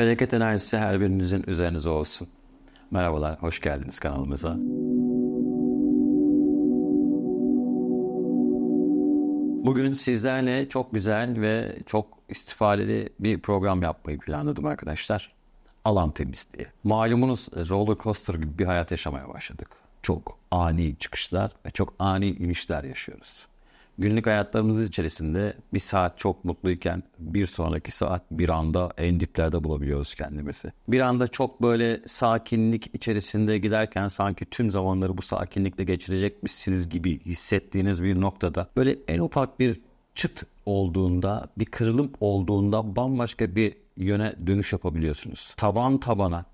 Bereket enerjisi her birinizin üzerinize olsun. Merhabalar, hoş geldiniz kanalımıza. Bugün sizlerle çok güzel ve çok istifadeli bir program yapmayı planladım arkadaşlar. Alan temizliği. Malumunuz roller coaster gibi bir hayat yaşamaya başladık. Çok ani çıkışlar ve çok ani inişler yaşıyoruz. Günlük hayatlarımız içerisinde bir saat çok mutluyken bir sonraki saat bir anda en diplerde bulabiliyoruz kendimizi. Bir anda çok böyle sakinlik içerisinde giderken sanki tüm zamanları bu sakinlikle geçirecekmişsiniz gibi hissettiğiniz bir noktada böyle en ufak bir çıt olduğunda, bir kırılım olduğunda bambaşka bir yöne dönüş yapabiliyorsunuz. Taban tabana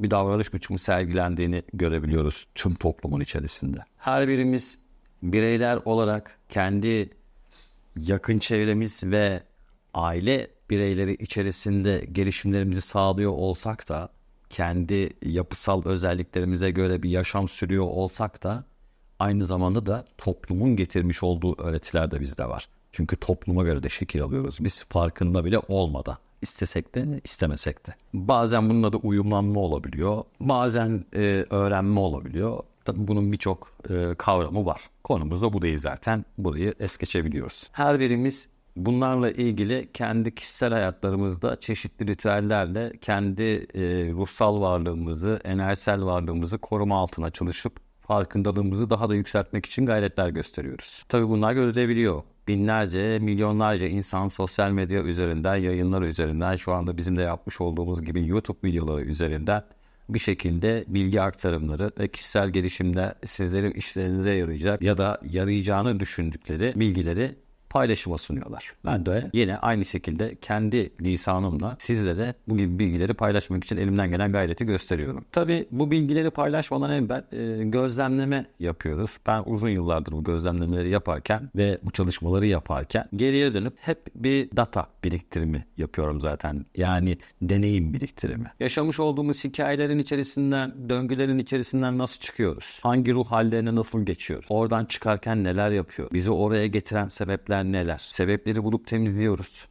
bir davranış biçimi sergilendiğini görebiliyoruz tüm toplumun içerisinde. Her birimiz bireyler olarak kendi yakın çevremiz ve aile bireyleri içerisinde gelişimlerimizi sağlıyor olsak da kendi yapısal özelliklerimize göre bir yaşam sürüyor olsak da aynı zamanda da toplumun getirmiş olduğu öğretiler de bizde var. Çünkü topluma göre de şekil alıyoruz. Biz farkında bile olmadan. istesek de istemesek de. Bazen bunun adı uyumlanma olabiliyor. Bazen e, öğrenme olabiliyor. Tabii bunun birçok e, kavramı var. Konumuz da bu değil zaten. Burayı es geçebiliyoruz. Her birimiz bunlarla ilgili kendi kişisel hayatlarımızda çeşitli ritüellerle kendi e, ruhsal varlığımızı, enerjisel varlığımızı koruma altına çalışıp farkındalığımızı daha da yükseltmek için gayretler gösteriyoruz. Tabii bunlar görülebiliyor. Binlerce, milyonlarca insan sosyal medya üzerinden, yayınlar üzerinden, şu anda bizim de yapmış olduğumuz gibi YouTube videoları üzerinden bir şekilde bilgi aktarımları ve kişisel gelişimde sizlerin işlerinize yarayacak ya da yarayacağını düşündükleri bilgileri paylaşıma sunuyorlar. Ben de yine aynı şekilde kendi lisanımla sizlere bu gibi bilgileri paylaşmak için elimden gelen gayreti gösteriyorum. Tabii bu bilgileri paylaşmadan evvel e, gözlemleme yapıyoruz. Ben uzun yıllardır bu gözlemlemeleri yaparken ve bu çalışmaları yaparken geriye dönüp hep bir data biriktirimi yapıyorum zaten. Yani deneyim biriktirimi. Yaşamış olduğumuz hikayelerin içerisinden, döngülerin içerisinden nasıl çıkıyoruz? Hangi ruh hallerine nasıl geçiyoruz? Oradan çıkarken neler yapıyor? Bizi oraya getiren sebepler neler? Sebepleri bulup temizliyoruz.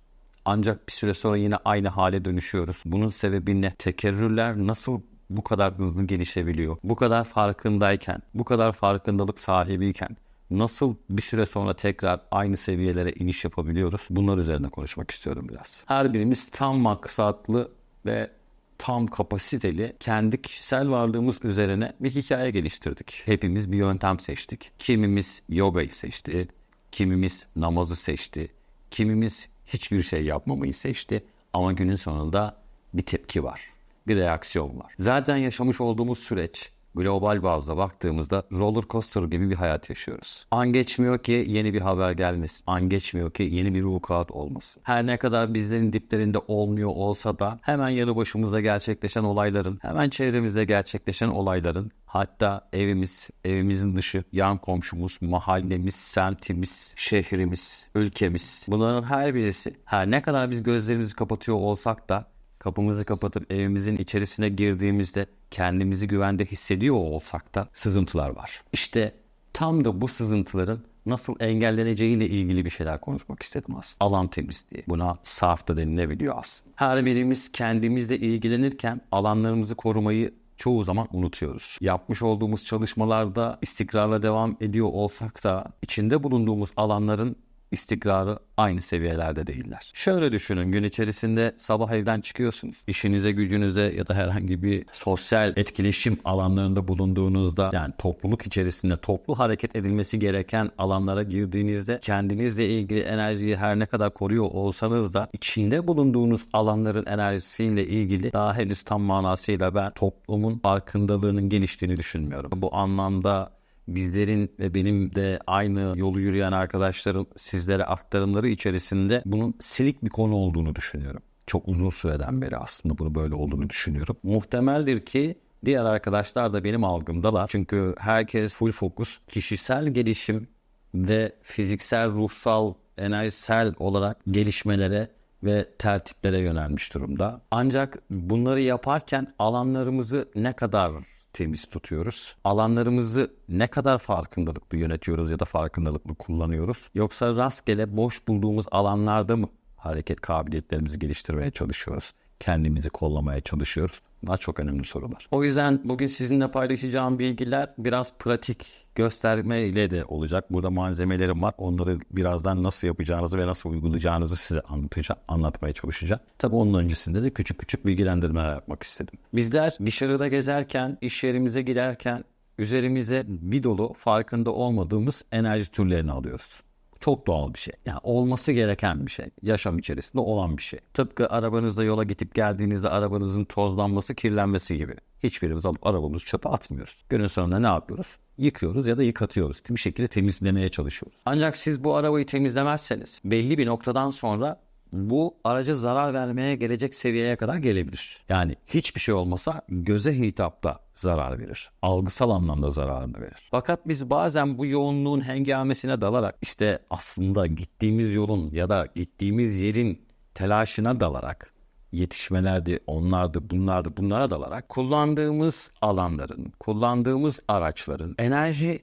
Ancak bir süre sonra yine aynı hale dönüşüyoruz. Bunun sebebi ne? Tekerrürler nasıl bu kadar hızlı gelişebiliyor? Bu kadar farkındayken, bu kadar farkındalık sahibiyken nasıl bir süre sonra tekrar aynı seviyelere iniş yapabiliyoruz? Bunlar üzerine konuşmak istiyorum biraz. Her birimiz tam maksatlı ve tam kapasiteli kendi kişisel varlığımız üzerine bir hikaye geliştirdik. Hepimiz bir yöntem seçtik. Kimimiz yogayı seçti, kimimiz namazı seçti, kimimiz hiçbir şey yapmamayı seçti ama günün sonunda bir tepki var, bir reaksiyon var. Zaten yaşamış olduğumuz süreç global bazda baktığımızda roller coaster gibi bir hayat yaşıyoruz. An geçmiyor ki yeni bir haber gelmesin. An geçmiyor ki yeni bir vukuat olmasın. Her ne kadar bizlerin diplerinde olmuyor olsa da hemen yanı başımızda gerçekleşen olayların, hemen çevremizde gerçekleşen olayların Hatta evimiz, evimizin dışı, yan komşumuz, mahallemiz, semtimiz, şehrimiz, ülkemiz. Bunların her birisi her ne kadar biz gözlerimizi kapatıyor olsak da kapımızı kapatıp evimizin içerisine girdiğimizde kendimizi güvende hissediyor olsak da sızıntılar var. İşte tam da bu sızıntıların nasıl engelleneceğiyle ilgili bir şeyler konuşmak istedim aslında. Alan temizliği. Buna sarf da denilebiliyor aslında. Her birimiz kendimizle ilgilenirken alanlarımızı korumayı çoğu zaman unutuyoruz. Yapmış olduğumuz çalışmalarda istikrarla devam ediyor olsak da içinde bulunduğumuz alanların istikrarı aynı seviyelerde değiller. Şöyle düşünün gün içerisinde sabah evden çıkıyorsunuz. İşinize gücünüze ya da herhangi bir sosyal etkileşim alanlarında bulunduğunuzda yani topluluk içerisinde toplu hareket edilmesi gereken alanlara girdiğinizde kendinizle ilgili enerjiyi her ne kadar koruyor olsanız da içinde bulunduğunuz alanların enerjisiyle ilgili daha henüz tam manasıyla ben toplumun farkındalığının geliştiğini düşünmüyorum. Bu anlamda bizlerin ve benim de aynı yolu yürüyen arkadaşların sizlere aktarımları içerisinde bunun silik bir konu olduğunu düşünüyorum. Çok uzun süreden beri aslında bunu böyle olduğunu düşünüyorum. Muhtemeldir ki diğer arkadaşlar da benim algımdalar. Çünkü herkes full fokus kişisel gelişim ve fiziksel, ruhsal, enerjisel olarak gelişmelere ve tertiplere yönelmiş durumda. Ancak bunları yaparken alanlarımızı ne kadar temiz tutuyoruz? Alanlarımızı ne kadar farkındalıklı yönetiyoruz ya da farkındalıklı kullanıyoruz? Yoksa rastgele boş bulduğumuz alanlarda mı hareket kabiliyetlerimizi geliştirmeye çalışıyoruz? kendimizi kollamaya çalışıyoruz? Bunlar çok önemli sorular. O yüzden bugün sizinle paylaşacağım bilgiler biraz pratik gösterme ile de olacak. Burada malzemelerim var. Onları birazdan nasıl yapacağınızı ve nasıl uygulayacağınızı size anlatacağım, anlatmaya çalışacağım. Tabii onun öncesinde de küçük küçük bilgilendirmeler yapmak istedim. Bizler dışarıda gezerken, iş yerimize giderken üzerimize bir dolu farkında olmadığımız enerji türlerini alıyoruz. Çok doğal bir şey. Yani olması gereken bir şey. Yaşam içerisinde olan bir şey. Tıpkı arabanızda yola gidip geldiğinizde arabanızın tozlanması, kirlenmesi gibi. Hiçbirimiz alıp arabamızı çöpe atmıyoruz. Günün sonunda ne yapıyoruz? Yıkıyoruz ya da yıkatıyoruz. Bir şekilde temizlemeye çalışıyoruz. Ancak siz bu arabayı temizlemezseniz belli bir noktadan sonra bu araca zarar vermeye gelecek seviyeye kadar gelebilir. Yani hiçbir şey olmasa göze hitapta zarar verir. Algısal anlamda zararını verir. Fakat biz bazen bu yoğunluğun hengamesine dalarak işte aslında gittiğimiz yolun ya da gittiğimiz yerin telaşına dalarak yetişmelerdi, onlardı, bunlardı, bunlara dalarak kullandığımız alanların, kullandığımız araçların enerji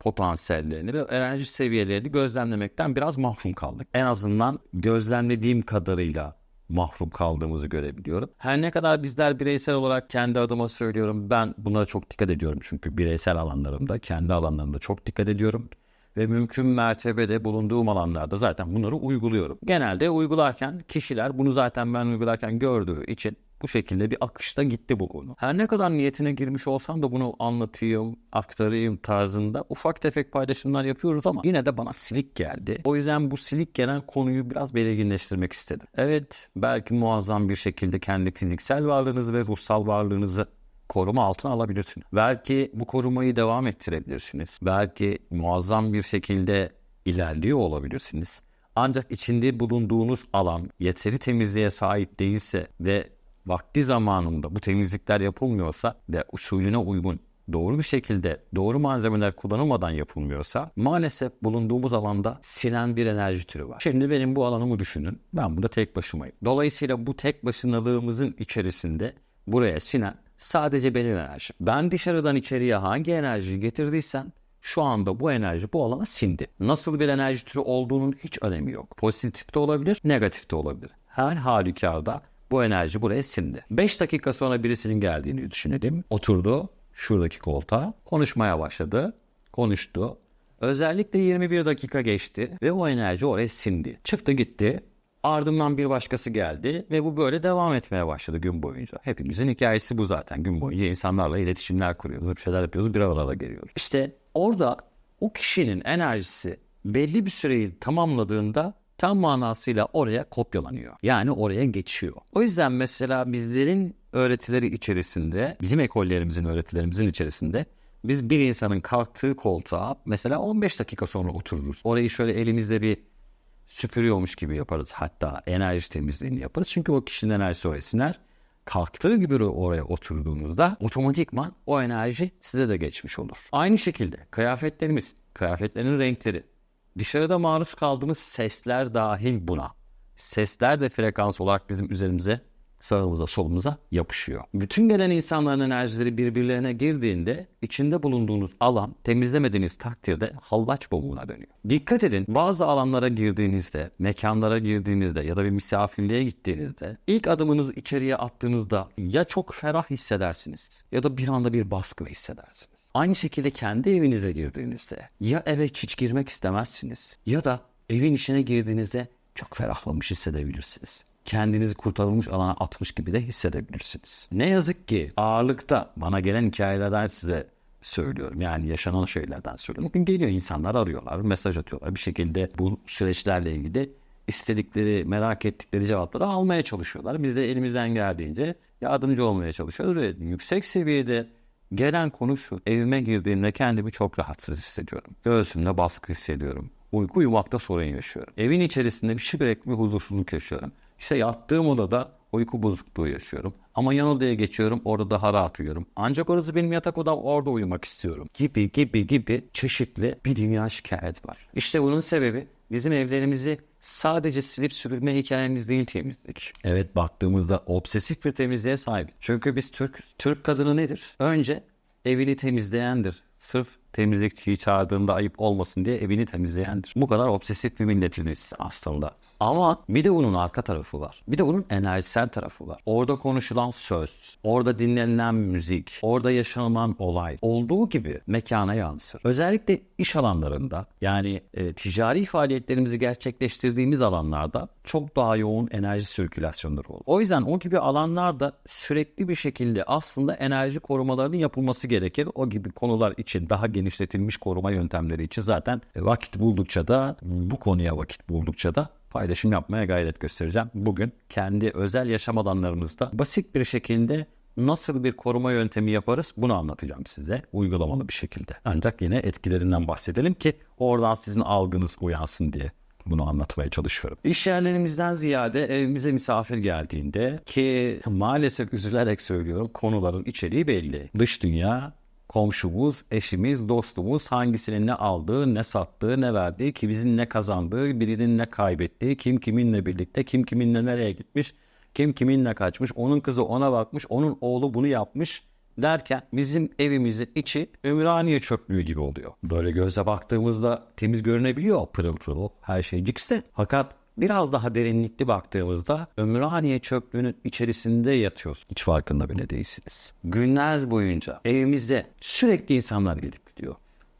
potansiyellerini ve enerji seviyelerini gözlemlemekten biraz mahrum kaldık. En azından gözlemlediğim kadarıyla mahrum kaldığımızı görebiliyorum. Her ne kadar bizler bireysel olarak kendi adıma söylüyorum ben bunlara çok dikkat ediyorum çünkü bireysel alanlarımda kendi alanlarımda çok dikkat ediyorum ve mümkün mertebede bulunduğum alanlarda zaten bunları uyguluyorum. Genelde uygularken kişiler bunu zaten ben uygularken gördüğü için bu şekilde bir akışta gitti bu konu. Her ne kadar niyetine girmiş olsam da bunu anlatayım, aktarayım tarzında ufak tefek paylaşımlar yapıyoruz ama yine de bana silik geldi. O yüzden bu silik gelen konuyu biraz belirginleştirmek istedim. Evet belki muazzam bir şekilde kendi fiziksel varlığınızı ve ruhsal varlığınızı koruma altına alabilirsiniz. Belki bu korumayı devam ettirebilirsiniz. Belki muazzam bir şekilde ilerliyor olabilirsiniz. Ancak içinde bulunduğunuz alan yeteri temizliğe sahip değilse ve vakti zamanında bu temizlikler yapılmıyorsa ve usulüne uygun doğru bir şekilde doğru malzemeler kullanılmadan yapılmıyorsa maalesef bulunduğumuz alanda silen bir enerji türü var. Şimdi benim bu alanımı düşünün. Ben burada tek başımayım. Dolayısıyla bu tek başınalığımızın içerisinde buraya sinen sadece benim enerjim. Ben dışarıdan içeriye hangi enerjiyi getirdiysem şu anda bu enerji bu alana sindi. Nasıl bir enerji türü olduğunun hiç önemi yok. Pozitif de olabilir, negatif de olabilir. Her halükarda bu enerji buraya sindi. 5 dakika sonra birisinin geldiğini düşünelim. Oturdu şuradaki koltuğa, konuşmaya başladı, konuştu. Özellikle 21 dakika geçti ve o enerji oraya sindi. Çıktı gitti. Ardından bir başkası geldi ve bu böyle devam etmeye başladı gün boyunca. Hepimizin hikayesi bu zaten. Gün boyunca insanlarla iletişimler kuruyoruz, bir şeyler yapıyoruz, bir arada geliyoruz. İşte orada o kişinin enerjisi belli bir süreyi tamamladığında tam manasıyla oraya kopyalanıyor. Yani oraya geçiyor. O yüzden mesela bizlerin öğretileri içerisinde, bizim ekollerimizin öğretilerimizin içerisinde biz bir insanın kalktığı koltuğa mesela 15 dakika sonra otururuz. Orayı şöyle elimizde bir süpürüyormuş gibi yaparız. Hatta enerji temizliğini yaparız. Çünkü o kişinin enerjisi oraya siner. Kalktığı gibi oraya oturduğunuzda otomatikman o enerji size de geçmiş olur. Aynı şekilde kıyafetlerimiz, kıyafetlerin renkleri, dışarıda maruz kaldığımız sesler dahil buna. Sesler de frekans olarak bizim üzerimize, sağımıza, solumuza yapışıyor. Bütün gelen insanların enerjileri birbirlerine girdiğinde içinde bulunduğunuz alan temizlemediğiniz takdirde hallaç bomuğuna dönüyor. Dikkat edin bazı alanlara girdiğinizde, mekanlara girdiğinizde ya da bir misafirliğe gittiğinizde ilk adımınızı içeriye attığınızda ya çok ferah hissedersiniz ya da bir anda bir baskı hissedersiniz. Aynı şekilde kendi evinize girdiğinizde ya eve hiç girmek istemezsiniz ya da evin içine girdiğinizde çok ferahlamış hissedebilirsiniz kendinizi kurtarılmış alana atmış gibi de hissedebilirsiniz. Ne yazık ki ağırlıkta bana gelen hikayelerden size söylüyorum. Yani yaşanan şeylerden söylüyorum. Bugün geliyor insanlar arıyorlar, mesaj atıyorlar. Bir şekilde bu süreçlerle ilgili istedikleri, merak ettikleri cevapları almaya çalışıyorlar. Biz de elimizden geldiğince yardımcı olmaya çalışıyoruz ve yüksek seviyede gelen konu şu. Evime girdiğimde kendimi çok rahatsız hissediyorum. Göğsümde baskı hissediyorum. Uyku uyumakta sorun yaşıyorum. Evin içerisinde bir sürekli bir huzursuzluk yaşıyorum. İşte yattığım odada uyku bozukluğu yaşıyorum. Ama yan odaya geçiyorum orada daha rahat uyuyorum. Ancak orası benim yatak odam orada uyumak istiyorum. Gibi gibi gibi çeşitli bir dünya şikayet var. İşte bunun sebebi bizim evlerimizi sadece silip süpürme hikayemiz değil temizlik. Evet baktığımızda obsesif bir temizliğe sahibiz. Çünkü biz Türk, Türk kadını nedir? Önce evini temizleyendir. Sırf temizlikçiyi çağırdığında ayıp olmasın diye evini temizleyendir. Bu kadar obsesif bir milletiniz aslında. Ama bir de bunun arka tarafı var. Bir de bunun enerjisel tarafı var. Orada konuşulan söz, orada dinlenilen müzik, orada yaşanılan olay olduğu gibi mekana yansır. Özellikle iş alanlarında yani e, ticari faaliyetlerimizi gerçekleştirdiğimiz alanlarda çok daha yoğun enerji sirkülasyonları olur. O yüzden o gibi alanlarda sürekli bir şekilde aslında enerji korumalarının yapılması gerekir. O gibi konular için daha genişletilmiş koruma yöntemleri için zaten vakit buldukça da bu konuya vakit buldukça da paylaşım yapmaya gayret göstereceğim. Bugün kendi özel yaşam alanlarımızda basit bir şekilde nasıl bir koruma yöntemi yaparız bunu anlatacağım size uygulamalı bir şekilde. Ancak yine etkilerinden bahsedelim ki oradan sizin algınız uyansın diye bunu anlatmaya çalışıyorum. İş yerlerimizden ziyade evimize misafir geldiğinde ki maalesef üzülerek söylüyorum konuların içeriği belli. Dış dünya komşumuz, eşimiz, dostumuz hangisinin ne aldığı, ne sattığı, ne verdiği, kimin ne kazandığı, birinin ne kaybettiği, kim kiminle birlikte, kim kiminle nereye gitmiş, kim kiminle kaçmış, onun kızı ona bakmış, onun oğlu bunu yapmış derken bizim evimizin içi Ümraniye çöplüğü gibi oluyor. Böyle göze baktığımızda temiz görünebiliyor pırıl pırıl her şey cikse. Fakat biraz daha derinlikli baktığımızda Ümraniye çöplüğünün içerisinde yatıyoruz. Hiç farkında bile değilsiniz. Günler boyunca evimizde sürekli insanlar gelip gidiyor.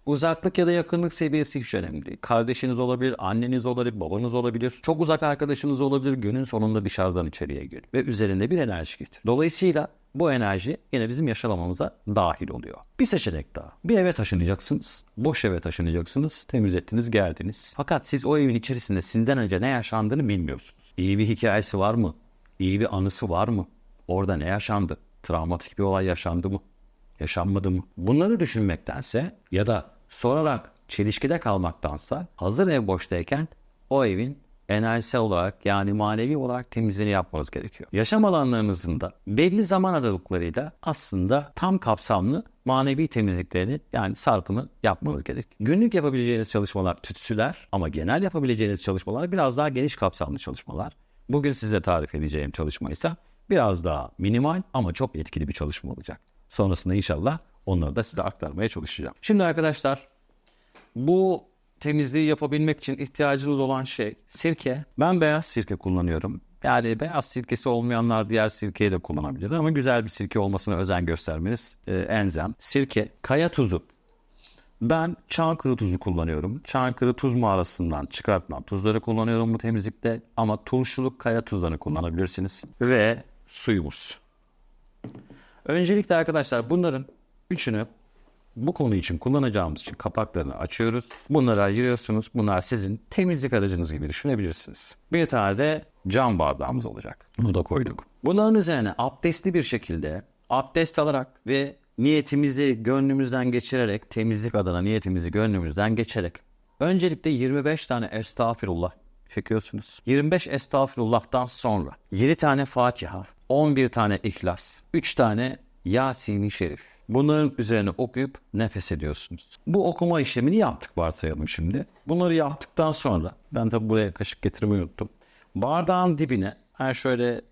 Uzaklık ya da yakınlık seviyesi hiç önemli değil. Kardeşiniz olabilir, anneniz olabilir, babanız olabilir. Çok uzak arkadaşınız olabilir. Günün sonunda dışarıdan içeriye geliyor. Ve üzerinde bir enerji getiriyor. Dolayısıyla bu enerji yine bizim yaşamamıza dahil oluyor. Bir seçenek daha. Bir eve taşınacaksınız. Boş eve taşınacaksınız. Temizlettiniz, geldiniz. Fakat siz o evin içerisinde sizden önce ne yaşandığını bilmiyorsunuz. İyi bir hikayesi var mı? İyi bir anısı var mı? Orada ne yaşandı? Travmatik bir olay yaşandı mı? Yaşanmadı mı? Bunları düşünmektense ya da sorarak çelişkide kalmaktansa hazır ev boştayken o evin enerjisel olarak yani manevi olarak temizliğini yapmanız gerekiyor. Yaşam alanlarınızın da belli zaman aralıklarıyla aslında tam kapsamlı manevi temizliklerini yani sarkımı yapmanız gerek. Günlük yapabileceğiniz çalışmalar tütsüler ama genel yapabileceğiniz çalışmalar biraz daha geniş kapsamlı çalışmalar. Bugün size tarif edeceğim çalışma ise biraz daha minimal ama çok etkili bir çalışma olacak. Sonrasında inşallah onları da size aktarmaya çalışacağım. Şimdi arkadaşlar bu temizliği yapabilmek için ihtiyacınız olan şey sirke. Ben beyaz sirke kullanıyorum. Yani beyaz sirkesi olmayanlar diğer sirkeyi de kullanabilir ama güzel bir sirke olmasına özen göstermeniz e, enzem. Sirke, kaya tuzu. Ben Çankırı tuzu kullanıyorum. Çankırı tuz mağarasından çıkartılan tuzları kullanıyorum bu temizlikte. Ama turşuluk kaya tuzlarını kullanabilirsiniz. Ve suyumuz. Öncelikle arkadaşlar bunların üçünü bu konu için kullanacağımız için kapaklarını açıyoruz. Bunları ayırıyorsunuz. Bunlar sizin temizlik aracınız gibi düşünebilirsiniz. Bir tane de cam bardağımız olacak. Bunu da koyduk. Bunların üzerine abdestli bir şekilde abdest alarak ve niyetimizi gönlümüzden geçirerek temizlik adına niyetimizi gönlümüzden geçerek öncelikle 25 tane estağfirullah çekiyorsunuz. 25 estağfirullah'tan sonra 7 tane Fatiha, 11 tane İhlas, 3 tane Yasin-i Şerif. Bunların üzerine okuyup nefes ediyorsunuz. Bu okuma işlemini yaptık varsayalım şimdi. Bunları yaptıktan sonra ben tabi buraya kaşık getirmeyi unuttum. Bardağın dibine ben şöyle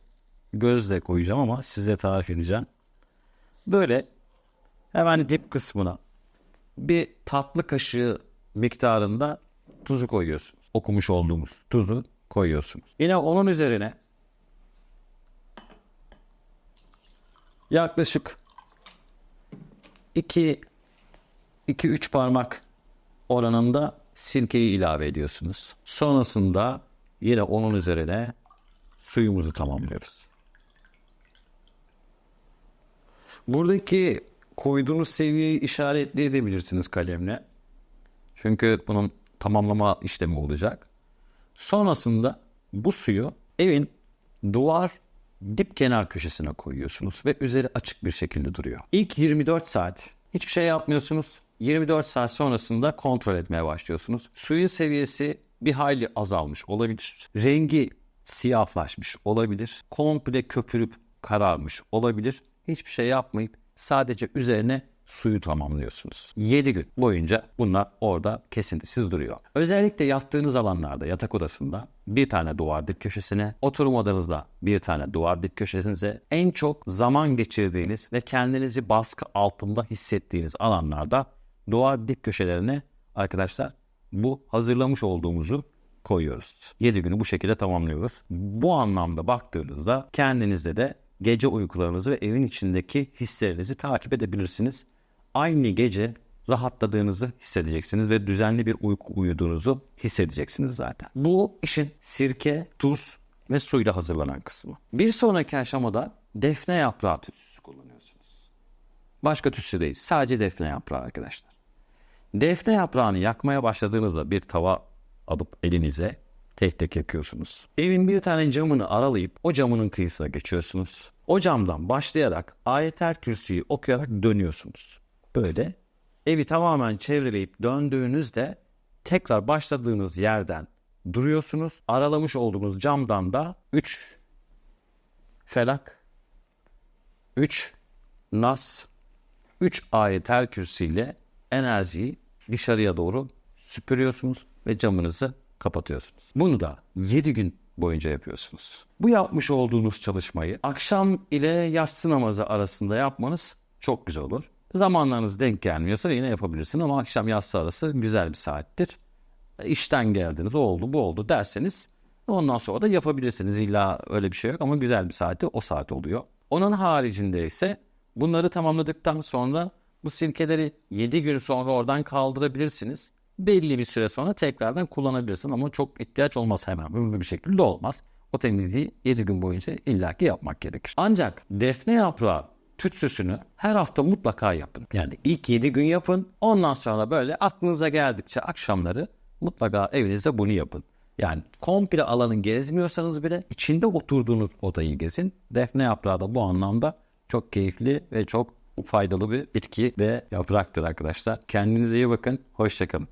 gözle koyacağım ama size tarif edeceğim. Böyle hemen dip kısmına bir tatlı kaşığı miktarında tuzu koyuyorsunuz. Okumuş olduğumuz tuzu koyuyorsunuz. Yine onun üzerine yaklaşık 2 2-3 parmak oranında sirkeyi ilave ediyorsunuz. Sonrasında yine onun üzerine suyumuzu tamamlıyoruz. Buradaki koyduğunuz seviyeyi işaretleyebilirsiniz kalemle. Çünkü bunun tamamlama işlemi olacak. Sonrasında bu suyu evin duvar dip kenar köşesine koyuyorsunuz ve üzeri açık bir şekilde duruyor. İlk 24 saat hiçbir şey yapmıyorsunuz. 24 saat sonrasında kontrol etmeye başlıyorsunuz. Suyun seviyesi bir hayli azalmış olabilir. Rengi siyahlaşmış olabilir. Komple köpürüp kararmış olabilir. Hiçbir şey yapmayıp sadece üzerine suyu tamamlıyorsunuz. 7 gün boyunca bunlar orada kesintisiz duruyor. Özellikle yattığınız alanlarda yatak odasında bir tane duvar dip köşesine, oturma odanızda bir tane duvar dip köşesinize en çok zaman geçirdiğiniz ve kendinizi baskı altında hissettiğiniz alanlarda duvar dik köşelerine arkadaşlar bu hazırlamış olduğumuzu koyuyoruz. 7 günü bu şekilde tamamlıyoruz. Bu anlamda baktığınızda kendinizde de gece uykularınızı ve evin içindeki hislerinizi takip edebilirsiniz. Aynı gece rahatladığınızı hissedeceksiniz ve düzenli bir uyku uyuduğunuzu hissedeceksiniz zaten. Bu işin sirke, tuz ve suyla hazırlanan kısmı. Bir sonraki aşamada defne yaprağı tütsüsü kullanıyorsunuz. Başka tütsü değil. Sadece defne yaprağı arkadaşlar. Defne yaprağını yakmaya başladığınızda bir tava alıp elinize tek tek yakıyorsunuz. Evin bir tane camını aralayıp o camının kıyısına geçiyorsunuz. O camdan başlayarak ayetel kürsüyü okuyarak dönüyorsunuz. Böyle evi tamamen çevreleyip döndüğünüzde tekrar başladığınız yerden duruyorsunuz. Aralamış olduğunuz camdan da 3 felak 3 nas 3 ayetel kürsüyle enerjiyi dışarıya doğru süpürüyorsunuz ve camınızı kapatıyorsunuz. Bunu da 7 gün boyunca yapıyorsunuz. Bu yapmış olduğunuz çalışmayı akşam ile yatsı namazı arasında yapmanız çok güzel olur. Zamanlarınız denk gelmiyorsa yine yapabilirsin ama akşam yatsı arası güzel bir saattir. İşten geldiniz, o oldu, bu oldu derseniz ondan sonra da yapabilirsiniz. İlla öyle bir şey yok ama güzel bir saati o saat oluyor. Onun haricinde ise bunları tamamladıktan sonra bu sirkeleri 7 gün sonra oradan kaldırabilirsiniz. Belli bir süre sonra tekrardan kullanabilirsin ama çok ihtiyaç olmaz hemen hızlı bir şekilde olmaz. O temizliği 7 gün boyunca illaki yapmak gerekir. Ancak defne yaprağı tütsüsünü her hafta mutlaka yapın. Yani ilk 7 gün yapın. Ondan sonra böyle aklınıza geldikçe akşamları mutlaka evinizde bunu yapın. Yani komple alanı gezmiyorsanız bile içinde oturduğunuz odayı gezin. Defne yaprağı da bu anlamda çok keyifli ve çok faydalı bir bitki ve yapraktır arkadaşlar. Kendinize iyi bakın. Hoşçakalın.